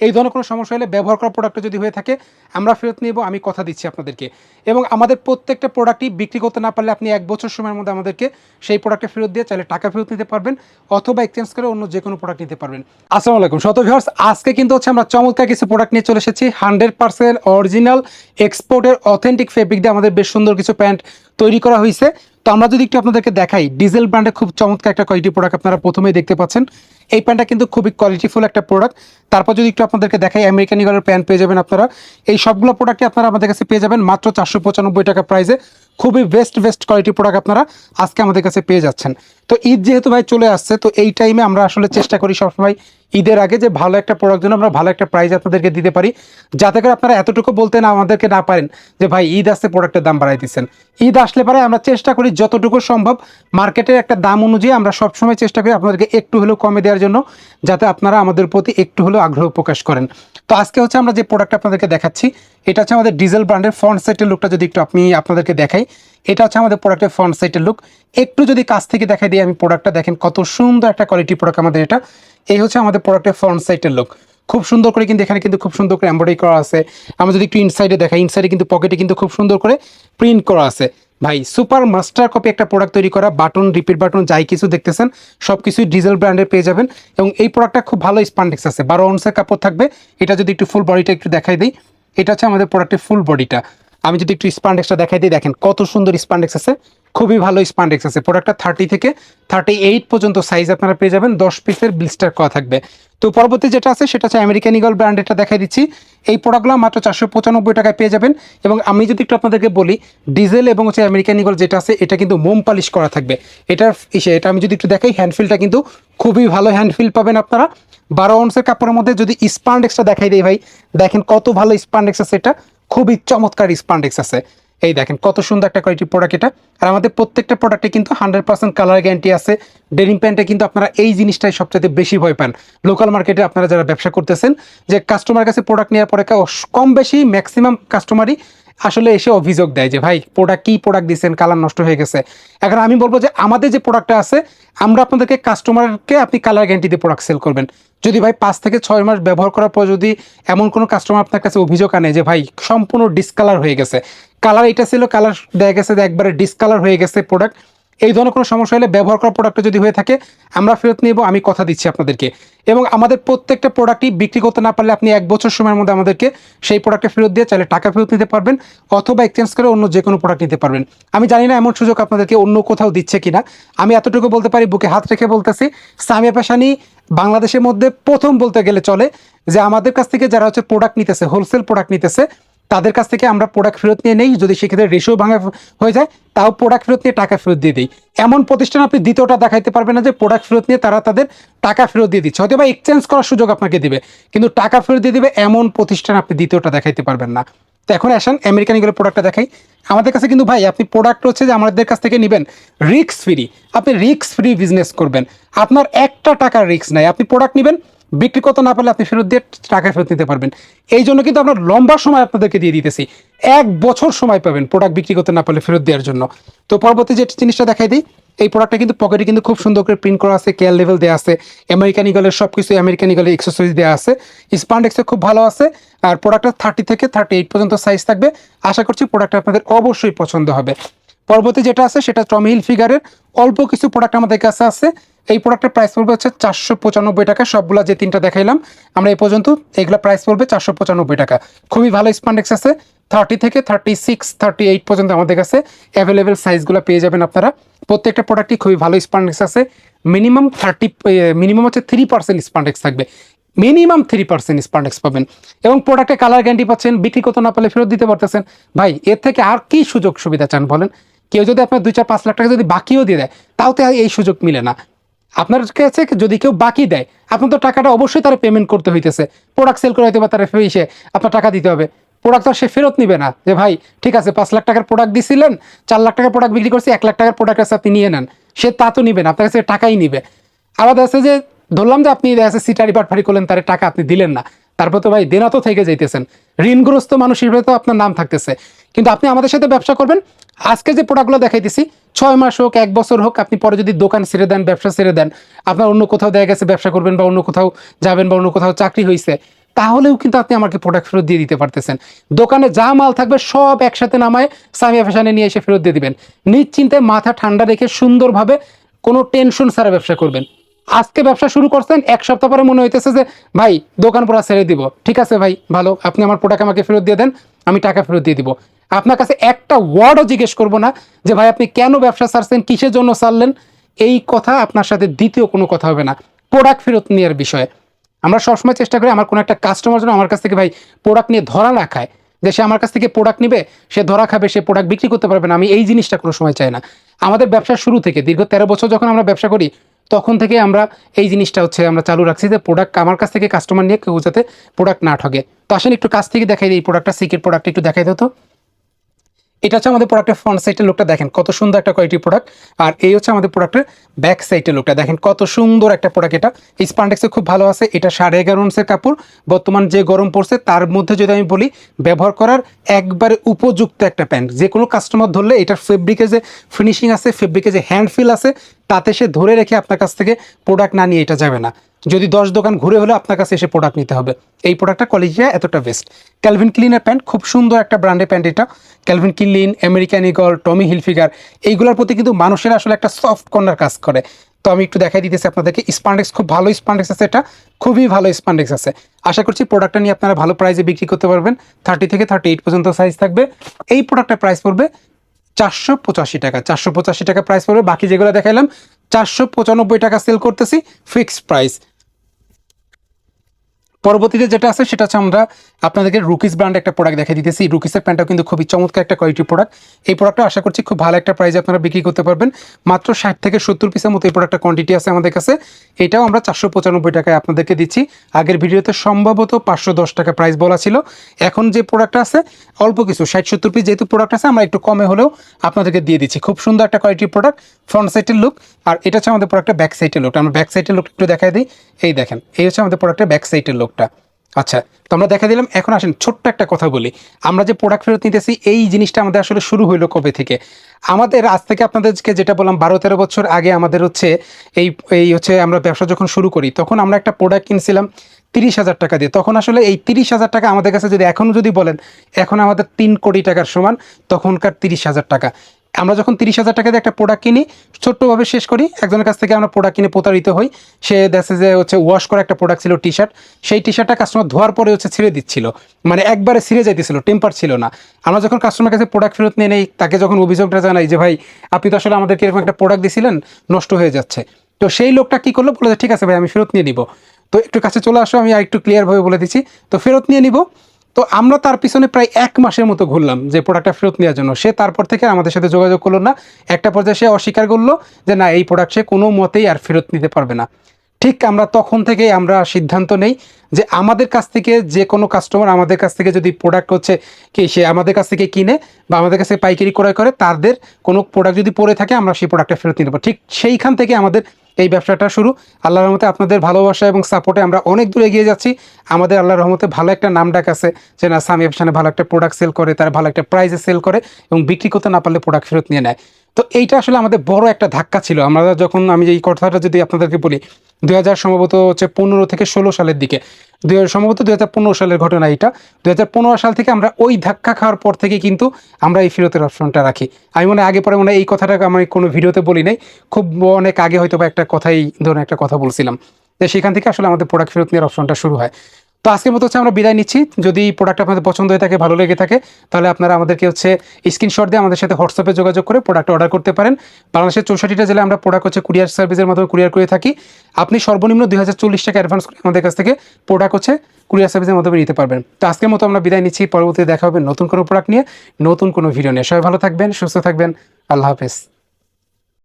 এই ধরনের কোনো সমস্যা হলে ব্যবহার করা প্রোডাক্টটা যদি হয়ে থাকে, আমরা ফেরত নেব, আমি কথা দিচ্ছি আপনাদেরকে। এবং আমাদের প্রত্যেকটা প্রোডাক্টই বিক্রি করতে না পারলে আপনি এক বছর সময়ের মধ্যে আমাদেরকে সেই প্রোডাক্টে ফেরত দিয়ে চাইলে টাকা ফেরত নিতে পারবেন অথবা এক্সচেঞ্জ করে অন্য যে কোনো প্রোডাক্ট নিতে পারবেন। আসসালামু আলাইকুম। শত আজকে কিন্তু হচ্ছে আমরা চমৎকার কিছু প্রোডাক্ট নিয়ে চলে এসেছি। হান্ড্রেড পার্সেন্ট অরিজিনাল এক্সপোর্টের অথেন্টিক ফেব্রিক দিয়ে আমাদের বেশ সুন্দর কিছু প্যান্ট তৈরি করা হয়েছে। তো আমরা যদি একটু আপনাদেরকে দেখাই ডিজেল ব্র্যান্ডের খুব চমৎকার একটা কোয়ালিটি প্রোডাক্ট আপনারা প্রথমেই দেখতে পাচ্ছেন। এই প্যান্টটা কিন্তু খুবই কোয়ালিটিফুল একটা প্রোডাক্ট তারপর যদি একটু আপনাদেরকে দেখাই আমেরিকান ইগলের প্যান্ট পেয়ে যাবেন আপনারা। এই সবগুলো প্রোডাক্টই আপনারা আমাদের কাছে পেয়ে যাবেন মাত্র চারশো পঁচানব্বই টাকা প্রাইসে খুবই বেস্ট বেস্ট কোয়ালিটি প্রোডাক্ট আপনারা আজকে আমাদের কাছে পেয়ে যাচ্ছেন। তো ঈদ যেহেতু ভাই চলে আসছে, তো এই টাইমে আমরা আসলে চেষ্টা করি সবসময় ঈদের আগে যে ভালো একটা প্রোডাক্ট জন্য আমরা ভালো একটা প্রাইস আপনাদেরকে দিতে পারি। যাতে করে আপনারা এতটুকু বলতে না আমাদেরকে না পারেন যে, ভাই, ঈদ আসছে প্রোডাক্টের দাম বাড়াই দিচ্ছেন। ঈদ আসলে পরে আমরা চেষ্টা করি যতটুকু সম্ভব মার্কেটের একটা দাম অনুযায়ী আমরা সবসময় চেষ্টা করি আপনাদেরকে একটু হলেও কমে দেওয়ার জন্য, যাতে আপনারা আমাদের প্রতি একটু হলেও আগ্রহ প্রকাশ করেন। তো আজকে হচ্ছে আমরা যে প্রোডাক্ট আপনাদেরকে দেখাচ্ছি, এটা হচ্ছে আমাদের ডিজেল ব্র্যান্ডের ফ্রন্ট সাইটের লুকটা যদি একটু আপনি আপনাদেরকে দেখাই, এটা হচ্ছে আমাদের প্রোডাক্টের ফ্রন্ট সাইটের লুক একটু যদি কাছ থেকে দেখাই দিই আমি প্রোডাক্টটা দেখেন কত সুন্দর একটা কোয়ালিটি প্রোডাক্ট আমাদের এটা। এই হচ্ছে আমাদের প্রোডাক্টের ফ্রন্ট সাইটের লুক খুব সুন্দর করে কিন্তু এখানে কিন্তু খুব সুন্দর করে এমব্রয়ডারি করা আছে। আমরা যদি একটু ইনসাইডে দেখাই ইনসাইডে কিন্তু পকেটে কিন্তু খুব সুন্দর করে প্রিন্ট করা আছে। ভাই সুপার মাস্টার কপি একটা প্রোডাক্ট তৈরি করা বাটন রিপিট বাটন যাই কিছু দেখতেছেন সব কিছুই ডিজেল ব্র্যান্ডের পেয়ে যাবেন। এবং এই প্রোডাক্টটা খুব ভালো স্পান্ডেক্স আছে, বারো অনসের কাপড় থাকবে। এটা যদি একটু ফুল বডিটা একটু দেখাই দিই, এটা হচ্ছে আমাদের প্রোডাক্টের ফুল বডিটা আমি যদি একটু স্পান্ডেক্সটা দেখাই দিই, দেখেন কত সুন্দর স্পান্ডেক্স আছে। খুবই ভালো স্পান্ডেক্স আছে। প্রোডাক্টটা থার্টি থেকে থার্টি এইট পর্যন্ত সাইজ আপনারা পেয়ে যাবেন। দশ পিসের ব্লিস্টার করা থাকবে। তো পরবর্তী যেটা আছে, সেটা হচ্ছে আমেরিকান ইগল ব্র্যান্ড এটা দেখাই দিচ্ছি। এই প্রোডাক্টগুলো মাত্র চারশো পঁচানব্বই টাকায় পেয়ে যাবেন। এবং আমি যদি একটু আপনাদেরকে বলি ডিজেল এবং হচ্ছে আমেরিকান ইগল যেটা আছে, এটা কিন্তু মোম পালিশ করা থাকবে। এটার এটা আমি যদি একটু দেখাই হ্যান্ডফিলটা কিন্তু খুবই ভালো হ্যান্ডফিল পাবেন আপনারা। বারো অনসের কাপড়ের মধ্যে যদি স্পান্ডেক্সটা দেখাই দেই ভাই, দেখেন কত ভালো স্পান্ডেক্স আছে এটা। খুবই চমৎকার স্পান্ডেক্স আছে। এই দেখেন, কত সুন্দর একটা কোয়ালিটি প্রোডাক্ট এটা। আর আমাদের প্রত্যেকটা প্রোডাক্টে কিন্তু হান্ড্রেড পার্সেন্ট কালার গ্যারান্টি আছে। ডেনিম প্যান্টে কিন্তু আপনারা এই জিনিসটাই সবচেয়ে বেশি ভয় পান। লোকাল মার্কেটে আপনারা যারা ব্যবসা করতেছেন, যে কাস্টমার কাছে প্রোডাক্ট নেওয়ার পরে কম বেশি ম্যাক্সিমাম কাস্টমারই আসলে এসে অভিযোগ দেয় যে, ভাই প্রোডাক্ট কী প্রোডাক্ট দিচ্ছেন কালার নষ্ট হয়ে গেছে। এখন আমি বলব যে, আমাদের যে প্রোডাক্টটা আছে, আমরা আপনাদেরকে কাস্টমারকে আপনি কালার গ্যারান্টি দিয়ে প্রোডাক্ট সেল করবেন। যদি ভাই পাঁচ থেকে ছয় মাস ব্যবহার করার পর যদি এমন কোনো কাস্টমার আপনার কাছে অভিযোগ আনে যে, ভাই, সম্পূর্ণ ডিসকালার হয়ে গেছে। কালার এটা ছিল কালার দেখা গেছে যে একবারে ডিসকালার হয়ে গেছে প্রোডাক্ট এই ধরনের কোনো সমস্যা হলে ব্যবহার করা প্রোডাক্টটা যদি হয়ে থাকে, আমরা ফেরত নেব, আমি কথা দিচ্ছি আপনাদেরকে। এবং আমাদের প্রত্যেকটা প্রোডাক্টই বিক্রি করতে না পারলে আপনি এক বছর সময়ের মধ্যে আমাদেরকে সেই প্রোডাক্টে ফেরত দিয়ে চাইলে টাকা ফেরত নিতে পারবেন, অথবা এক্সচেঞ্জ করে অন্য যে কোনো প্রোডাক্ট নিতে পারবেন। আমি জানি না এমন সুযোগ আপনাদেরকে অন্য কোথাও দিচ্ছে কিনা। আমি এতটুকু বলতে পারি, বুকে হাত রেখে বলতেছি, সামিয়া পেশানি বাংলাদেশের মধ্যে প্রথম বলতে গেলে চলে যে আমাদের কাছ থেকে যারা হচ্ছে প্রোডাক্ট নিতেছে হোলসেল প্রোডাক্ট নিতেছে তাদের কাছ থেকে আমরা প্রোডাক্ট ফেরত নিয়ে নেই, যদি সেক্ষেত্রে রেশিও ভাঙা হয়ে যায়, তাও প্রোডাক্ট ফেরত নিয়ে টাকা ফেরত দিয়ে দিই। এমন প্রতিষ্ঠান আপনি দ্বিতীয়টা দেখাইতে পারবেন না যে প্রোডাক্ট ফেরত নিয়ে তারা তাদের টাকা ফেরত দিয়ে দিচ্ছে। হয়তো বা এক্সচেঞ্জ করার সুযোগ আপনাকে দিবে, কিন্তু টাকা ফেরত দিয়ে দিবে এমন প্রতিষ্ঠান আপনি দ্বিতীয়টা দেখাইতে পারবেন না। তো এখন আসেন আমেরিকান এগুলো প্রোডাক্টটা দেখাই। আমাদের কাছে কিন্তু ভাই, আপনি প্রোডাক্ট হচ্ছে যে আমাদের কাছ থেকে নেবেন রিক্স ফ্রি আপনি রিক্স ফ্রি বিজনেস করবেন। আপনার একটা টাকার রিক্স নাই। আপনি প্রোডাক্ট নেবেন বিক্রি করতে না পারলে আপনি ফেরত দিয়ে টাকা ফেরত নিতে পারবেন। এই জন্য কিন্তু আমরা লম্বা সময় আপনাদেরকে দিয়ে দিতেছি। এক বছর সময় পাবেন প্রোডাক্ট বিক্রি করতে না পারলে ফেরত দেওয়ার জন্য। তো পরবর্তী যে জিনিসটা দেখাই দিই, এই প্রোডাক্টটা কিন্তু পকেটে কিন্তু খুব সুন্দর করে প্রিন্ট করা আছে কেয়ার লেভেল দেওয়া আছে আমেরিকান ইগলের সব কিছু আমেরিকান ইগলের এক্সেসরিজ দেওয়া আছে। স্পান্ডেক্সে খুব ভালো আছে, আর প্রোডাক্টটা থার্টি থেকে থার্টি এইট পর্যন্ত সাইজ থাকবে। আশা করছি প্রোডাক্টটা আপনাদের অবশ্যই পছন্দ হবে। পরবর্তী যেটা আছে, সেটা টমি হিল ফিগারের অল্প কিছু প্রোডাক্ট আমাদের কাছে আছে। এই প্রোডাক্টের প্রাইস পড়বে হচ্ছে চারশো পঁচানব্বই টাকা। সবগুলা যে তিনটা দেখাইলাম, আমরা এই পর্যন্ত এগুলো প্রাইস পড়বে চারশো পঁচানব্বই টাকা। খুবই ভালো স্পান্ডেক্স আছে। থার্টি থেকে থার্টি সিক্স থার্টি এইট পর্যন্ত আমাদের কাছে অ্যাভেলেবেল সাইজগুলো পেয়ে যাবেন আপনারা। প্রত্যেকটা প্রোডাক্টই খুবই ভালো স্পান্ডেক্স আছে। মিনিমাম থার্টি মিনিমাম হচ্ছে থ্রি পার্সেন্ট স্পান্ডেক্স থাকবে। মিনিমাম থ্রি পার্সেন্ট স্পান্ডেক্স পাবেন। এবং প্রোডাক্টে কালার গ্যারান্টি পাচ্ছেন, বিক্রি করতে না পারলে ফেরত দিতে পারতেছেন। ভাই, এর থেকে আর কি সুযোগ সুবিধা চান বলেন? কেউ যদি আপনার দুই চার পাঁচ লাখ টাকা যদি বাকিও দিয়ে দেয়, তাও তো এই সুযোগ মিলে না। আপনার কাছে যদি কেউ বাকি দেয়, আপনার তো টাকাটা অবশ্যই তারা পেমেন্ট করতে হইতেছে। প্রোডাক্ট সেল করে হয়তো বা তারা এসে আপনার টাকা দিতে হবে। প্রোডাক্ট তো সে ফেরত নিবে না যে, ভাই, ঠিক আছে, পাঁচ লাখ টাকার প্রোডাক্ট দিছিলেন, চার লাখ টাকার প্রোডাক্ট বিক্রি করছি, এক লাখ টাকার প্রোডাক্ট আছে, আপনি নিয়ে নেন। সে তা তো নিবে না, আপনার কাছে টাকাই নিবে। দেখা যাচ্ছে যে, ধরলাম যে আপনি দেখা যাচ্ছে সিটারি পাটফারি করলেন, তার টাকা আপনি দিলেন না। তারপর তো ভাই, দেনা তো থেকে যাইতেছেন। ঋণগ্রস্ত মানুষ হিসেবে তো আপনার নাম থাকতেছে। কিন্তু আপনি আমাদের সাথে ব্যবসা করবেন আজকে যে প্রোডাক্টগুলো দেখাইতেছি, ছয় মাস হোক, এক বছর হোক, আপনি পরে যদি দোকান ছেড়ে দেন, ব্যবসা ছেড়ে দেন, আপনার অন্য কোথাও দেখা গেছে, ব্যবসা করবেন বা অন্য কোথাও যাবেন বা অন্য কোথাও চাকরি হয়েছে তাহলেও কিন্তু আপনি আমাকে প্রোডাক্ট ফেরত দিয়ে দিতে পারতেছেন। দোকানে যা মাল থাকবে সব একসাথে নামায় সামিয়া ফ্যাশনে নিয়ে এসে ফেরত দিয়ে দিবেন। নিশ্চিন্তে মাথা ঠান্ডা রেখে সুন্দরভাবে কোনো টেনশন ছাড়া ব্যবসা করবেন। আজকে ব্যবসা শুরু করছেন, এক সপ্তাহ পরে মনে হইতেছে যে, ভাই, দোকান পুরা ছেড়ে দিব। ঠিক আছে ভাই, ভালো, আপনি আমার প্রোডাক্ট আমাকে ফেরত দিয়ে দেন, আমি টাকা ফেরত দিয়ে দিব। আপনার কাছে একটা ওয়ার্ডও জিজ্ঞেস করব না যে, ভাই, আপনি কেন ব্যবসা ছাড়ছেন? কিসের জন্য ছাড়লেন? এই কথা আপনার সাথে দ্বিতীয় কোনো কথা হবে না। প্রোডাক্ট ফেরত নেওয়ার বিষয়ে। আমরা সবসময় চেষ্টা করি আমার কোনো একটা কাস্টমার যেন আমার কাছ থেকে, ভাই প্রোডাক্ট নিয়ে ধরা না খায়। যে সে আমার কাছ থেকে প্রোডাক্ট নিবে, সে ধরা খাবে, সে প্রোডাক্ট বিক্রি করতে পারবে না। আমি এই জিনিসটা কোনো সময় চাই না। আমাদের ব্যবসা শুরু থেকে, দীর্ঘ তেরো বছর যখন আমরা ব্যবসা করি, তখন থেকে আমরা এই জিনিসটা হচ্ছে, আমরা চালু রাখছি যে প্রোডাক্ট আমার কাছ থেকে কাস্টমার নিয়ে কেউ যাতে প্রোডাক্ট না ঠকে তো আসলে একটু কাছ থেকে দেখাই এই প্রোডাক্টটা সিকের প্রোডাক্ট একটু দেখাই দিত এটা হচ্ছে আমাদের প্রোডাক্টের ফ্রন্ট সাইডের লুকটা দেখেন, কত সুন্দর একটা কোয়ালিটি প্রোডাক্ট আর এই হচ্ছে আমাদের প্রোডাক্টের ব্যাক সাইডের লুকটা দেখেন, কত সুন্দর একটা প্রোডাক্ট এটা। স্পান্ডেক্সে খুব ভালো আছে, এটা সাড়ে এগারো অংশের কাপড়। বর্তমান যে গরম পড়ছে, তার মধ্যে যদি আমি বলি, ব্যবহার করার একবারে উপযুক্ত একটা প্যান্ট। যে কোনো কাস্টমার ধরলে এটার ফেব্রিকে যে ফিনিশিং আছে ফেব্রিকে যে হ্যান্ড ফিল আছে, তাতে সে ধরে রেখে আপনার কাছ থেকে প্রোডাক্ট না নিয়ে এটা যাবে না। যদি দশ দোকান ঘুরে হলে আপনার কাছে এসে প্রোডাক্ট নিতে হবে। এই প্রোডাক্টটা কোয়ালিটিটা এতটা বেস্ট ক্যালভিন ক্লিনের প্যান্ট খুব সুন্দর একটা ব্র্যান্ডের প্যান্ট এটা। Calvin Klein American Eagle Tommy Hilfiger এইগুলোর প্রতি কিন্তু মানুষের আসলে একটা সফট কর্নার কাজ করে। তো আমি একটু দেখাই দিতেছি আপনাদেরকে স্পান্ডেক্স খুব ভালো স্পান্ডেক্স আছে এটা, খুবই ভালো স্পান্ডেক্স আছে। আশা করছি প্রোডাক্টটা নিয়ে আপনারা ভালো প্রাইসে বিক্রি করতে পারবেন। থার্টি থেকে থার্টি এইট পর্যন্ত সাইজ থাকবে। এই প্রোডাক্টের প্রাইস পড়বে চারশো পঁচাশি টাকা। চারশো পঁচাশি টাকা প্রাইস পড়বে। বাকি যেগুলো দেখাইলাম, চারশো পঁচানব্বই টাকা সেল করতেছি ফিক্সড প্রাইস পরবর্তীতে যেটা আছে, সেটা হচ্ছে আমরা আপনাদেরকে রুকিস ব্র্যান্ড একটা প্রোডাক্ট দেখে দিতেছি। রুকিসের প্যান্টটাও কিন্তু খুবই চমৎকার একটা কোয়ালিটি প্রোডাক্ট এই প্রোডাক্টটা আশা করছি খুব ভালো একটা প্রাইসে আপনারা বিক্রি করতে পারবেন। মাত্র ষাট থেকে সত্তর পিসের মতো এই প্রোডাক্টটা কোয়ান্টিটি আছে আমাদের কাছে। এটাও আমরা চারশো পঁচানব্বই টাকায় আপনাদেরকে দিচ্ছি। আগের ভিডিওতে সম্ভবত পাঁচশো দশ টাকা প্রাইস বলা ছিল। এখন যে প্রোডাক্টটা আছে, অল্প কিছু, ষাট সত্তর পিস যেহেতু প্রোডাক্ট আছে, আমরা একটু কমে হলেও আপনাদেরকে দিয়ে দিচ্ছি। খুব সুন্দর একটা কোয়ালিটির প্রোডাক্ট ফ্রন্ট সাইডের লুক আর এটা হচ্ছে আমাদের প্রোডাক্টের ব্যাক সাইডের লুকটা আমরা ব্যাক সাইডের লুক একটু দেখাই দিই। এই দেখেন, এই হচ্ছে আমাদের প্রোডাক্টের ব্যাক সাইডের লুকটা। আচ্ছা তো আমরা দেখা দিলাম, এখন আসেন ছোট্ট একটা কথা বলি। আমরা যে প্রোডাক্ট ফেরত নিতেছি, এই জিনিসটা আমাদের আসলে শুরু হইল কবে থেকে? আমাদের আজ থেকে আপনাদেরকে যেটা বললাম বারো তেরো বছর আগে আমাদের হচ্ছে এই এই হচ্ছে আমরা ব্যবসা যখন শুরু করি, তখন আমরা একটা প্রোডাক্ট কিনছিলাম তিরিশ হাজার টাকা দিয়ে। তখন আসলে এই তিরিশ হাজার টাকা আমাদের কাছে যদি এখনও যদি বলেন, এখন আমাদের তিন কোটি টাকার সমান, তখনকার তিরিশ হাজার টাকা। আমরা যখন তিরিশ হাজার টাকা দিয়ে একটা প্রোডাক্ট কিনি, ছোট্টভাবে শেষ করি, একজনের কাছ থেকে আমরা প্রোডাক্ট কিনে প্রতারিত হই। সে দেখে যে হচ্ছে ওয়াশ করা একটা প্রোডাক্ট ছিল টি শার্ট সেই টি শার্টটা কাস্টমার ধোয়ার পরে হচ্ছে ছিঁড়ে দিচ্ছিল। মানে একবারে ছিঁড়ে যাইতেছিল টেম্পার ছিল না। আমরা যখন কাস্টমার কাছে প্রোডাক্ট ফেরত নিয়ে নেই, তাকে যখন অভিযোগটা জানাই যে, ভাই, আপনি তো আসলে আমাদেরকে এরকম একটা প্রোডাক্ট দিছিলেন, নষ্ট হয়ে যাচ্ছে। তো সেই লোকটা কী করল? বলে ঠিক আছে ভাই, আমি ফেরত নিয়ে নিব। তো একটু কাছে চলে আসো, আমি আর একটু ক্লিয়ারভাবে বলে দিচ্ছি। তো ফেরত নিয়ে নিব তো আমরা তার পিছনে প্রায় এক মাসের মতো ঘুরলাম যে প্রোডাক্টটা ফেরত নেওয়ার জন্য। সে তারপর থেকে আমাদের সাথে যোগাযোগ করল না। একটা পর্যায়ে সে অস্বীকার করল যে, না, এই প্রোডাক্ট সে কোনো মতেই আর ফেরত নিতে পারবে না। ঠিক আমরা তখন থেকেই আমরা সিদ্ধান্ত নেই যে, আমাদের কাছ থেকে যে কোনো কাস্টমার আমাদের কাছ থেকে যদি প্রোডাক্ট হচ্ছে কি, সে আমাদের কাছ থেকে কিনে বা আমাদের কাছে পাইকারি ক্রয় করে, তাদের কোনো প্রোডাক্ট যদি পড়ে থাকে, আমরা সেই প্রোডাক্টটা ফেরত নিতে পারব। ঠিক সেইখান থেকে আমাদের এই ব্যবসাটা শুরু। আল্লাহ রহমতে আপনাদের ভালোবাসা এবং সাপোর্টে আমরা অনেক দূরে এগিয়ে যাচ্ছি। আমাদের আল্লাহ রহমতে ভালো একটা নাম ডাক আছে যে, না সামি অপশানে ভালো একটা প্রোডাক্ট সেল করে, তারা ভালো একটা প্রাইসে সেল করে এবং বিক্রি করতে না পারলে প্রোডাক্ট ফেরত নিয়ে নেয়। তো এইটা আসলে আমাদের বড় একটা ধাক্কা ছিল। আমরা যখন, আমি এই কথাটা যদি আপনাদেরকে বলি দুই হাজার সম্ভবত হচ্ছে পনেরো থেকে ষোলো সালের দিকে। দুই হাজার সম্ভবত দুই হাজার পনেরো সালের ঘটনা এটা দুই হাজার পনেরো সাল থেকে আমরা ওই ধাক্কা খাওয়ার পর থেকে কিন্তু আমরা এই ফেরতের অপশনটা রাখি। আমি মনে আগে পরে মনে এই কথাটা আমি কোনো ভিডিওতে বলি নাই। খুব অনেক আগে হয়তো বা একটা কথাই, ধরুন একটা কথা বলছিলাম। সেখান থেকে আসলে আমাদের প্রোডাক্ট ফেরত নেওয়ার অপশনটা শুরু হয়। তো আজকের মতো হচ্ছে আমরা বিদায় নিচ্ছি। যদি প্রোডাক্ট আপনাদের পছন্দ হয়ে থাকে, ভালো লেগে থাকে, তাহলে আপনারা আমাদেরকে হচ্ছে স্ক্রিনশট দিয়ে আমাদের সাথে হোয়াটসঅ্যাপে যোগাযোগ করে প্রোডাক্ট অর্ডার করতে পারেন। বাংলাদেশের চৌষট্টিটা জেলায় আমরা প্রোডাক্ট হচ্ছে কুরিয়ার সার্ভিসের মাধ্যমে কুরিয়ার করে থাকি। আপনি সর্বনিম্ন দুই হাজার চল্লিশ টাকা অ্যাডভান্স করে আমাদের কাছ থেকে প্রোডাক্ট হচ্ছে কুরিয়ার সার্ভিসের মাধ্যমে নিতে পারবেন। তো আজকের মতো আমরা বিদায় নিচ্ছি। পরবর্তীতে দেখা হবে নতুন কোনো প্রোডাক্ট নিয়ে, নতুন কোনো ভিডিও নিয়ে। সবাই ভালো থাকবেন, সুস্থ থাকবেন। আল্লাহ হাফেজ।